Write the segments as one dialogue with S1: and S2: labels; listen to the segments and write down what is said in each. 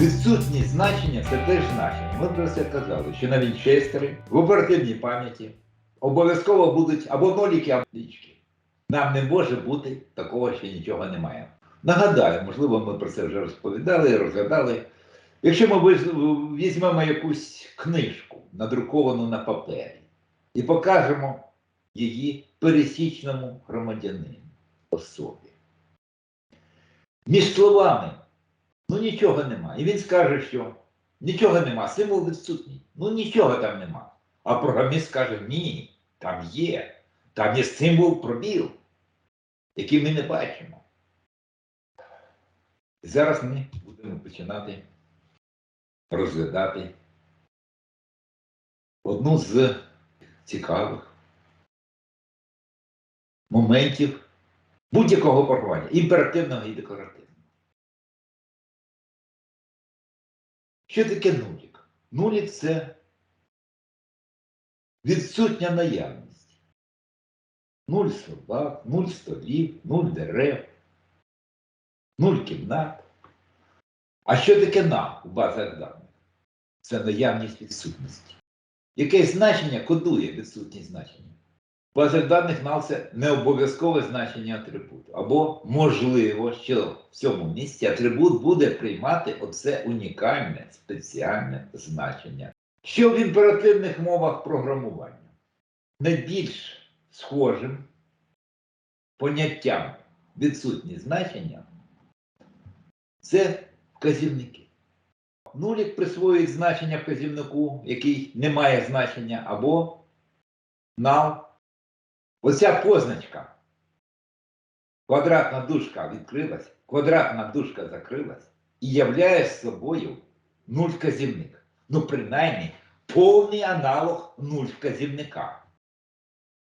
S1: Відсутність значення це теж значення. Ми про це казали, що на вінчестері в оперативній пам'яті обов'язково будуть або ноліки, або лічки. Нам не може бути такого, що нічого немає. Нагадаю, можливо, ми про це вже розповідали, і розглядали. Якщо ми візьмемо якусь книжку, надруковану на папері, і покажемо її пересічному громадянину особі. Між словами, ну нічого нема. І він скаже, що нічого нема, символ відсутній. Ну нічого там нема. А програміст скаже, ні, там є. Там є символ пробіл, який ми не бачимо. І зараз ми будемо починати розглядати одну з цікавих моментів будь-якого програмування, імперативного і декларативного. Що таке нулік? Нулік це відсутня наявність. Нуль собак, нуль столів, нуль дерев, нуль кімнат. А що таке нам у базах даних? Це наявність відсутності. Яке значення кодує відсутність значення? В базах даних це не обов'язкове значення атрибуту. Або, можливо, що в цьому місці атрибут буде приймати оце унікальне спеціальне значення. Що в імперативних мовах програмування? Найбільш схожим поняттям відсутність значення це вказівники. Нулік присвоюють значення вказівнику, який не має значення, або null. Оця позначка. Квадратна дужка відкрилась, квадратна дужка закрилась і являє собою нуль вказівник. Ну, принаймні, повний аналог нуль вказівника.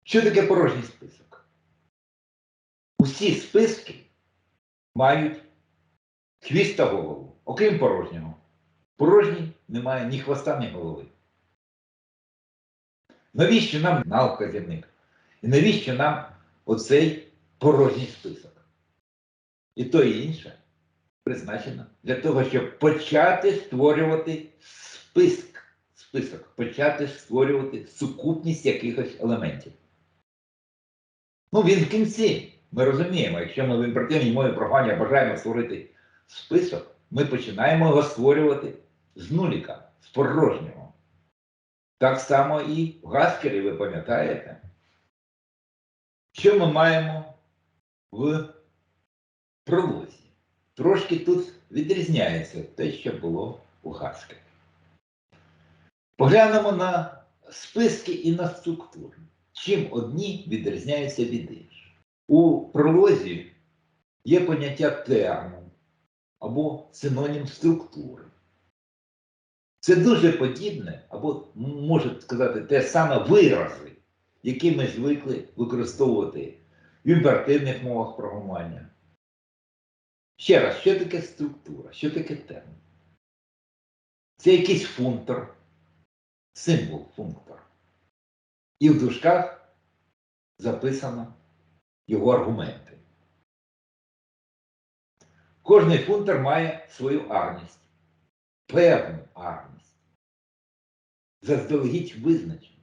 S1: Що таке порожній список? Усі списки мають хвіст та голову, окрім порожнього. Порожній немає ні хвоста, ні голови. Навіщо нам навказівник? І навіщо нам оцей порожній список? І то і інше призначено для того, щоб почати створювати список, список, почати створювати сукупність якихось елементів. Ну, він в кінці. Ми розуміємо, якщо ми в імперативній мові програмування бажаємо створити список, ми починаємо його створювати з нуліка, з порожнього. Так само і в Гаскері, ви пам'ятаєте, що ми маємо в пролозі. Трошки тут відрізняється те, що було у Гаскері. Поглянемо на списки і на структури. Чим одні відрізняються від інших. У пролозі є поняття терму або синонім структури. Це дуже подібне, або можна сказати, те саме вирази, які ми звикли використовувати в імперативних мовах програмування. Ще раз, що таке структура, що таке термін? Це якийсь функтор, символ функтор. І в дужках записано його аргументи. Кожний функтор має свою арність, певну арність. Заздалегідь визначено.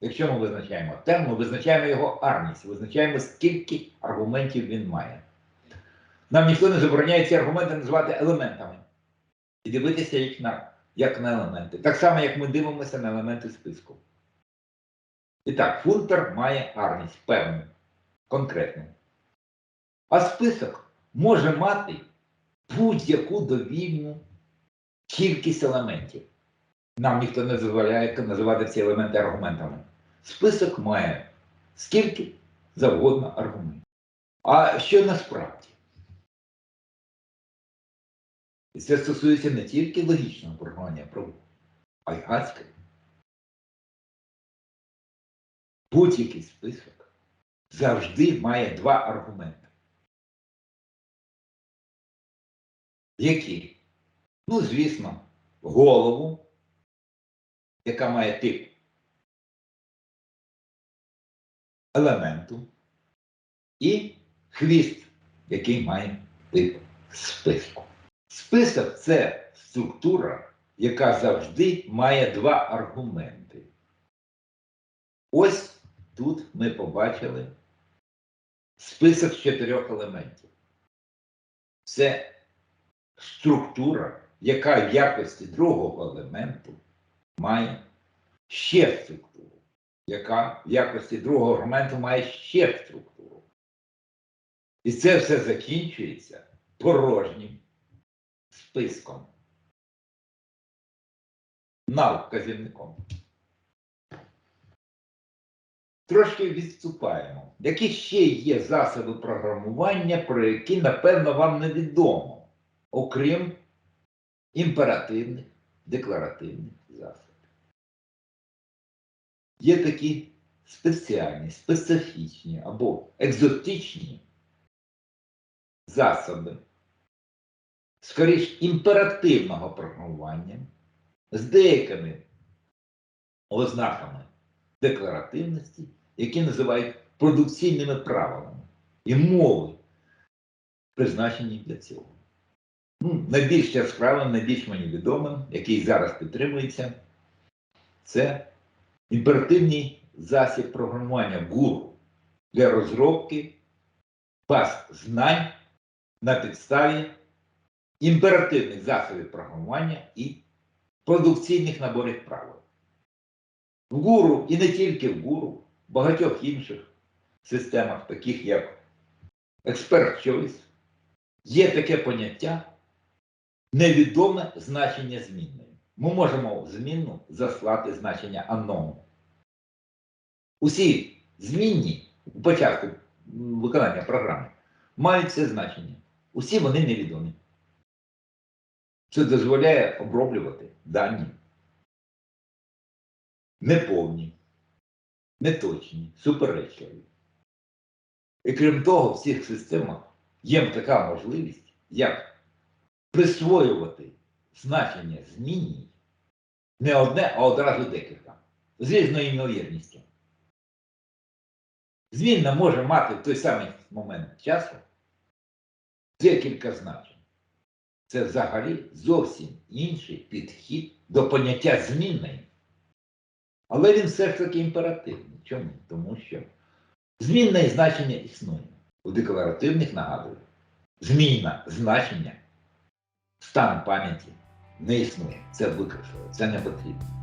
S1: Якщо ми визначаємо терм, ми визначаємо його арність, визначаємо, скільки аргументів він має. Нам ніхто не забороняє ці аргументи називати елементами і дивитися їх на, як на елементи. Так само, як ми дивимося на елементи списку. І так, функтор має арність певну, конкретну. А список може мати будь-яку довільну кількість елементів. Нам ніхто не дозволяє називати ці елементи аргументами. Список має скільки завгодно аргументів. А що насправді? І це стосується не тільки логічного програмування праву, а й гадського. Будь-який список завжди має два аргументи. Які? Ну, звісно, голову, яка має тип елементу, і хвіст, який має тип списку. Список це структура, яка завжди має два аргументи. Ось тут ми побачили список з чотирьох елементів. Це структура, яка в якості другого елементу має ще структуру, яка в якості другого аргументу має ще структуру. І це все закінчується порожнім списком. Нал вказівником. Трошки відступаємо. Які ще є засоби програмування, про які, напевно, вам невідомо, окрім імперативних, декларативних засобів. Є такі спеціальні, специфічні або екзотичні засоби, скоріш імперативного програмування з деякими ознаками декларативності, які називають продукційними правилами і мови, призначені для цього. Ну, найбільш яскравим, найбільш мені відомим, який зараз підтримується, це імперативний засіб програмування гуру для розробки баз знань на підставі імперативних засобів програмування і продукційних наборів правил. В гуру і не тільки в гуру, в багатьох інших системах, таких як Expert Choice, є таке поняття невідоме значення змінної. Ми можемо в змінну заслати значення unknown. Усі змінні у початку виконання програми мають це значення. Усі вони невідомі. Це дозволяє оброблювати дані неповні, неточні, суперечливі. І крім того, в цих системах є така можливість, як присвоювати значення змінній не одне, а одразу декілька. З різною ймовірністю. Змінна може мати в той самий момент часу декілька значень. Це взагалі зовсім інший підхід до поняття змінної. Але він все ж таки імперативний. Чому? Тому що змінне значення існує. У декларативних нагадую, змінна значення стан пам'яті не існує. Це викреслено, це не потрібно.